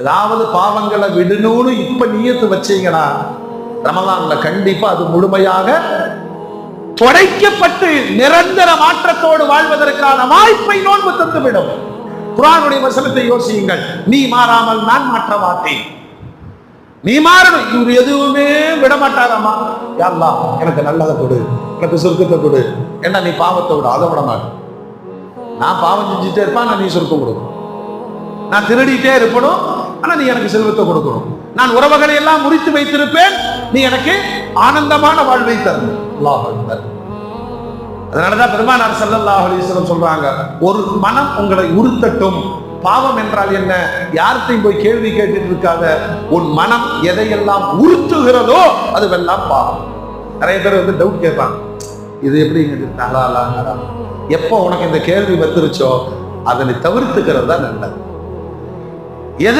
ஏதாவது பாவங்களை விடணும்னு இப்ப நியத்து வச்சீங்கன்னா ரமதான்ல கண்டிப்பா அது முழுமையாக தொடைக்கப்பட்டு நிரந்தர மாற்றத்தோடு வாழ்வதற்கான வாய்ப்பை நோன்பு தந்துவிடும். குரானுடைய வசனத்தை யோசியுங்கள். நீ மாறாமல் நான் மாற்ற மாட்டேன். நீ மாறணும். இவர் எதுவுமே விட மாட்டாராமா? யாருலா எனக்கு நல்லதை கொடு. எனக்கு சுருக்கத்தை கொடு. என்ன நீ பாவத்தை விட அதை விட மாட்டேன் நான் பாவம் செஞ்சுட்டே இருப்பான் நான் நீ சுருக்கம் கொடுக்கணும் நான் திருடிட்டே இருப்பணும் ஆனால் நீ எனக்கு செல்வத்தை கொடுக்கணும். நான் உறவுகளை எல்லாம் முறித்து வைத்திருப்பேன். நீ எனக்கு ஆனந்தமான வாழ்வை தரணும் அதனாலதான் பெருமானார் ஸல்லல்லாஹு அலைஹி சொல்றாங்க ஒரு மனம் உங்களை உறுத்தட்டும் பாவம் என்றால் என்ன? யார்கிட்டையும் போய் கேள்வி கேட்டுட்டு இருக்காத. உன் மனம் எதையெல்லாம் உறுத்துகிறதோ அதுவெல்லாம் பாவம். நிறைய பேர் வந்து டவுட் கேட்பாங்க. இது எப்படி ஹலாலா எப்போ உனக்கு இந்த கேள்வி வந்துருச்சோ அதனை தவிர்த்துக்கிறது தான் நல்லது.